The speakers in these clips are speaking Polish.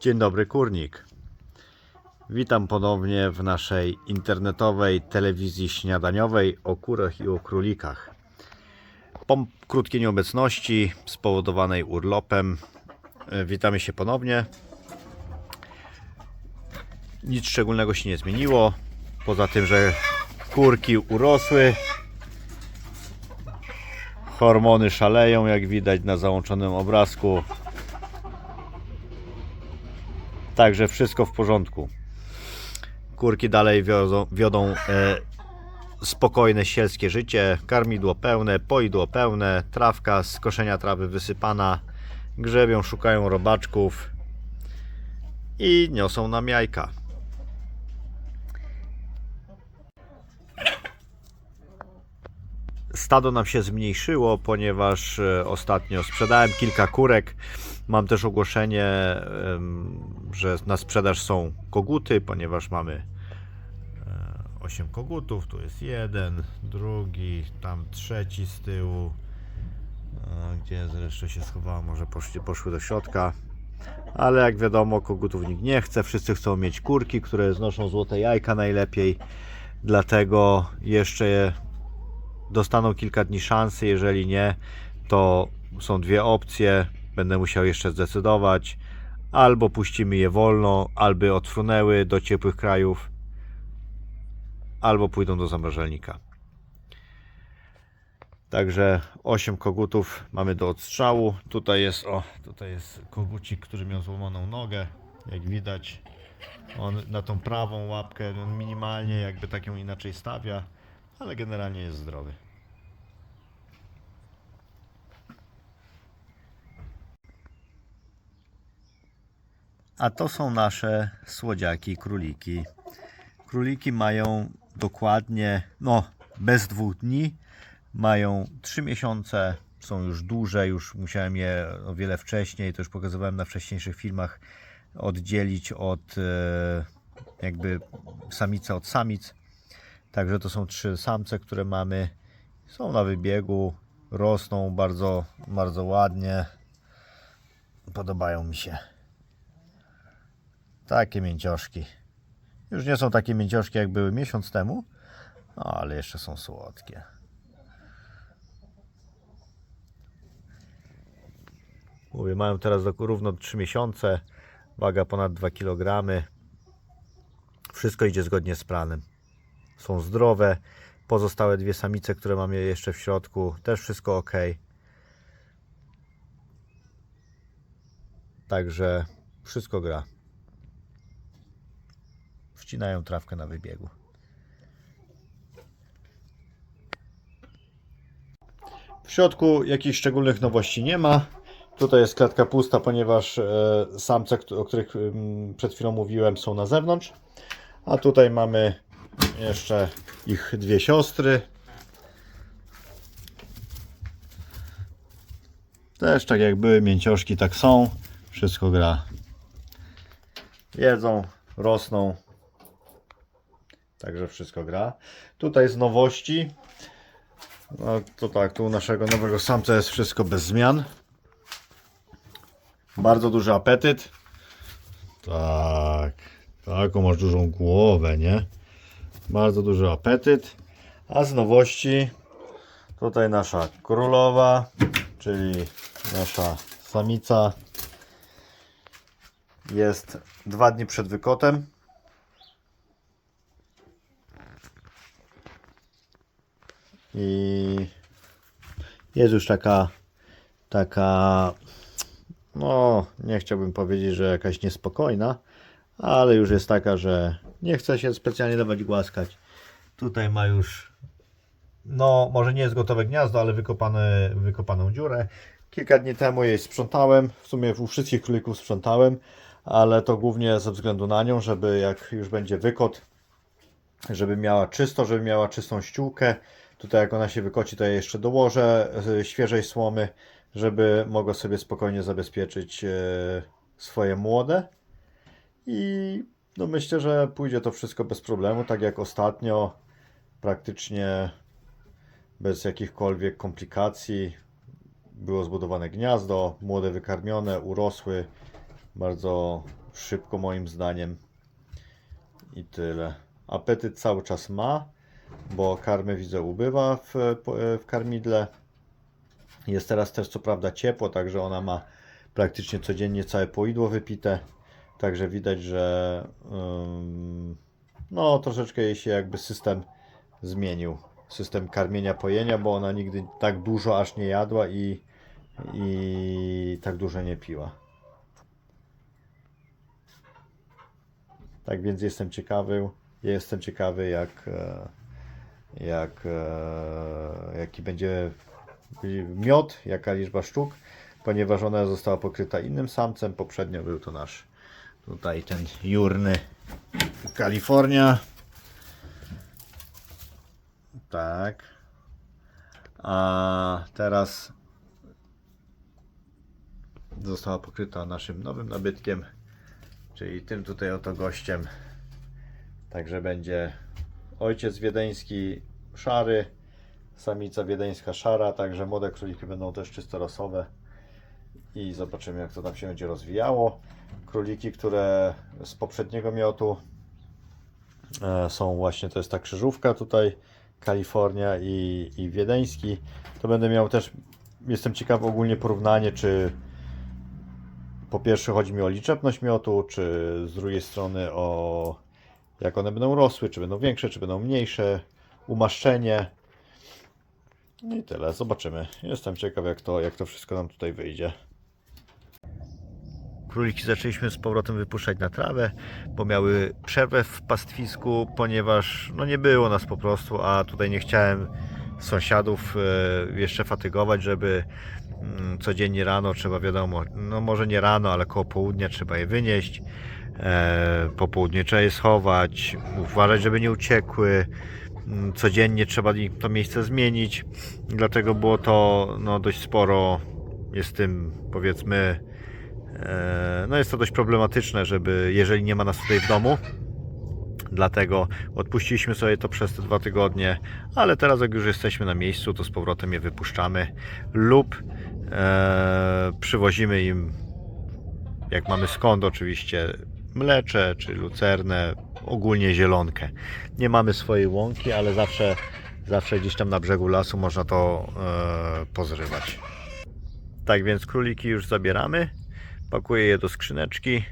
Dzień dobry, kurnik. Witam ponownie w naszej internetowej telewizji śniadaniowej o kurach i o królikach. Po krótkiej nieobecności spowodowanej urlopem e, witamy się ponownie. Nic szczególnego się nie zmieniło, poza tym, że kurki urosły. Hormony szaleją, jak widać na załączonym obrazku. Także wszystko w porządku. Kurki dalej wiodą, wiodą e, spokojne sielskie życie. Karmidło pełne, poidło pełne, trawka z koszenia trawy wysypana. Grzebią, szukają robaczków i niosą nam jajka. Stado nam się zmniejszyło, ponieważ e, ostatnio sprzedałem kilka kurek. Mam też ogłoszenie, że na sprzedaż są koguty, ponieważ mamy 8 kogutów. Tu jest jeden, drugi, tam trzeci z tyłu. A, Gdzie zresztą się schowała? Może poszli, poszły do środka. Ale jak wiadomo, kogutów nikt nie chce. Wszyscy chcą mieć kurki, które znoszą złote jajka najlepiej. Dlatego jeszcze dostaną kilka dni szansy. Jeżeli nie, to są dwie opcje. Będę musiał jeszcze zdecydować. Albo puścimy je wolno, albo odfrunęły do ciepłych krajów, albo pójdą do zamrażalnika. Także 8 kogutów mamy do odstrzału. Tutaj jest, o, tutaj jest kogucik, który miał złamaną nogę. Jak widać, on na tą prawą łapkę minimalnie jakby tak ją inaczej stawia, ale generalnie jest zdrowy. A to są nasze słodziaki, króliki. Króliki mają dokładnie, no bez dwóch dni, mają 3 miesiące, są już duże, już musiałem je o wiele wcześniej, to już pokazywałem na wcześniejszych filmach, oddzielić od e, jakby samice od samic. Także to są trzy samce, które mamy. Są na wybiegu, rosną bardzo, bardzo ładnie. Podobają mi się. Takie mięcioszki. Już nie są takie mięcioszki jak były miesiąc temu, no, ale jeszcze są słodkie. Mówię, mają teraz do- równo 3 miesiące, waga ponad 2 kg. Wszystko idzie zgodnie z planem. Są zdrowe. Pozostałe dwie samice, które mam je jeszcze w środku, też wszystko ok. Także wszystko gra wcinają trawkę na wybiegu. W środku jakichś szczególnych nowości nie ma. Tutaj jest klatka pusta, ponieważ e, samce, o których mm, przed chwilą mówiłem, są na zewnątrz. A tutaj mamy jeszcze ich dwie siostry. Też tak jak były mięcioszki, tak są. Wszystko gra. Jedzą, rosną. Także wszystko gra. Tutaj z nowości. No to tak, tu naszego nowego samca jest wszystko bez zmian. Bardzo duży apetyt. Tak, taką masz dużą głowę, nie? Bardzo duży apetyt. A z nowości tutaj nasza królowa, czyli nasza samica jest dwa dni przed wykotem. I jest już taka, taka, no nie chciałbym powiedzieć, że jakaś niespokojna, ale już jest taka, że nie chce się specjalnie dawać głaskać. Tutaj ma już, no może nie jest gotowe gniazdo, ale wykopane, wykopaną dziurę. Kilka dni temu jej sprzątałem, w sumie u wszystkich królików sprzątałem, ale to głównie ze względu na nią, żeby jak już będzie wykot, żeby miała czysto, żeby miała czystą ściółkę. Tutaj jak ona się wykoci, to ja jeszcze dołożę y, świeżej słomy, żeby mogła sobie spokojnie zabezpieczyć e, swoje młode. I No myślę, że pójdzie to wszystko bez problemu, tak jak ostatnio, praktycznie bez jakichkolwiek komplikacji. Było zbudowane gniazdo, młode wykarmione, urosły bardzo szybko moim zdaniem. I tyle. Apetyt cały czas ma, bo karmy widzę ubywa w, w karmidle. Jest teraz też co prawda ciepło, także ona ma praktycznie codziennie całe poidło wypite. Także widać, że no troszeczkę jej się jakby system zmienił. System karmienia, pojenia, bo ona nigdy tak dużo aż nie jadła i, i tak dużo nie piła. Tak więc jestem ciekawy, jestem ciekawy jak, e, jak, e, jaki będzie miod, jaka liczba sztuk, ponieważ ona została pokryta innym samcem. Poprzednio był to nasz tutaj ten jurny Kalifornia. Tak. A teraz została pokryta naszym nowym nabytkiem, czyli tym tutaj oto gościem. Także będzie ojciec wiedeński szary, samica wiedeńska szara, także młode króliki będą też czysto rasowe i zobaczymy jak to tam się będzie rozwijało. Króliki, które z poprzedniego miotu e, są właśnie, to jest ta krzyżówka tutaj, Kalifornia i, i wiedeński. To będę miał też, jestem ciekaw ogólnie porównanie, czy po pierwsze chodzi mi o liczebność miotu, czy z drugiej strony o jak one będą rosły, czy będą większe, czy będą mniejsze, umaszczenie. No i tyle, zobaczymy. Jestem ciekaw jak to, jak to wszystko nam tutaj wyjdzie. Króliki zaczęliśmy z powrotem wypuszczać na trawę, bo miały przerwę w pastwisku, ponieważ no nie było nas po prostu, a tutaj nie chciałem sąsiadów e, jeszcze fatygować, żeby mm, codziennie rano trzeba wiadomo, no może nie rano, ale koło południa trzeba je wynieść. E, po południu trzeba je schować, uważać, żeby nie uciekły. Mm, Codziennie trzeba to miejsce zmienić. Dlatego było to no, dość sporo. Jest tym powiedzmy No jest to dość problematyczne, żeby jeżeli nie ma nas tutaj w domu. Dlatego odpuściliśmy sobie to przez te dwa tygodnie, ale teraz jak już jesteśmy na miejscu, to z powrotem je wypuszczamy lub e, przywozimy im, jak mamy skąd oczywiście, mlecze czy lucernę, ogólnie zielonkę. Nie mamy swojej łąki, ale zawsze, zawsze gdzieś tam na brzegu lasu można to e, pozrywać. Tak więc króliki już zabieramy. Pakuję je do skrzyneczki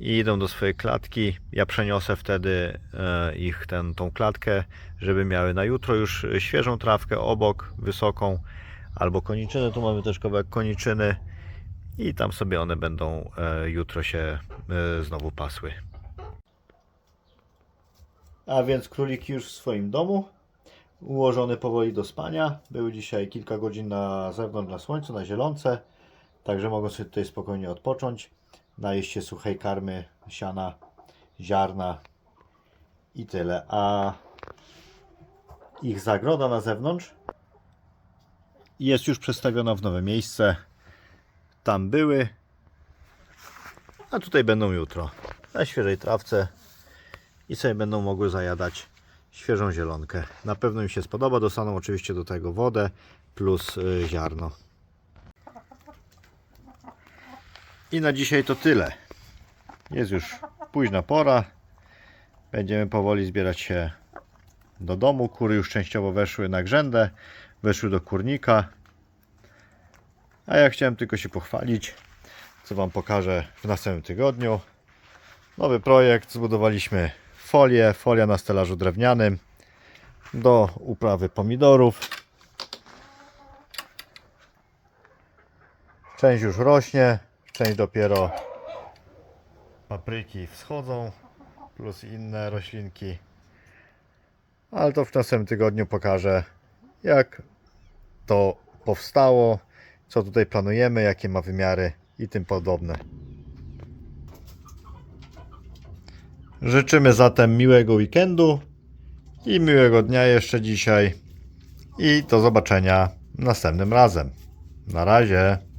i idą do swojej klatki. Ja przeniosę wtedy e, ich ten, tą klatkę, żeby miały na jutro już świeżą trawkę obok, wysoką, albo koniczyny. Tu mamy też kawałek koniczyny i tam sobie one będą e, jutro się e, znowu pasły. A więc króliki już w swoim domu, ułożone powoli do spania. Były dzisiaj kilka godzin na zewnątrz na słońcu, na zielonce. Także mogą sobie tutaj spokojnie odpocząć. Najeść się suchej karmy, siana, ziarna i tyle. A ich zagroda na zewnątrz jest już przestawiona w nowe miejsce. Tam były, a tutaj będą jutro. Na świeżej trawce i sobie będą mogły zajadać świeżą zielonkę. Na pewno im się spodoba. Dostaną oczywiście do tego wodę plus y, ziarno. I na dzisiaj to tyle. Jest już późna pora. Będziemy powoli zbierać się do domu. Kury już częściowo weszły na grzędę, weszły do kurnika. A ja chciałem tylko się pochwalić, co Wam pokażę w następnym tygodniu. Nowy projekt. Zbudowaliśmy folię, folia na stelażu drewnianym do uprawy pomidorów. Część już rośnie, część dopiero papryki wschodzą, plus inne roślinki. Ale to w następnym tygodniu pokażę, jak to powstało, co tutaj planujemy, jakie ma wymiary i tym podobne. Życzymy zatem miłego weekendu i miłego dnia jeszcze dzisiaj. I do zobaczenia następnym razem. Na razie.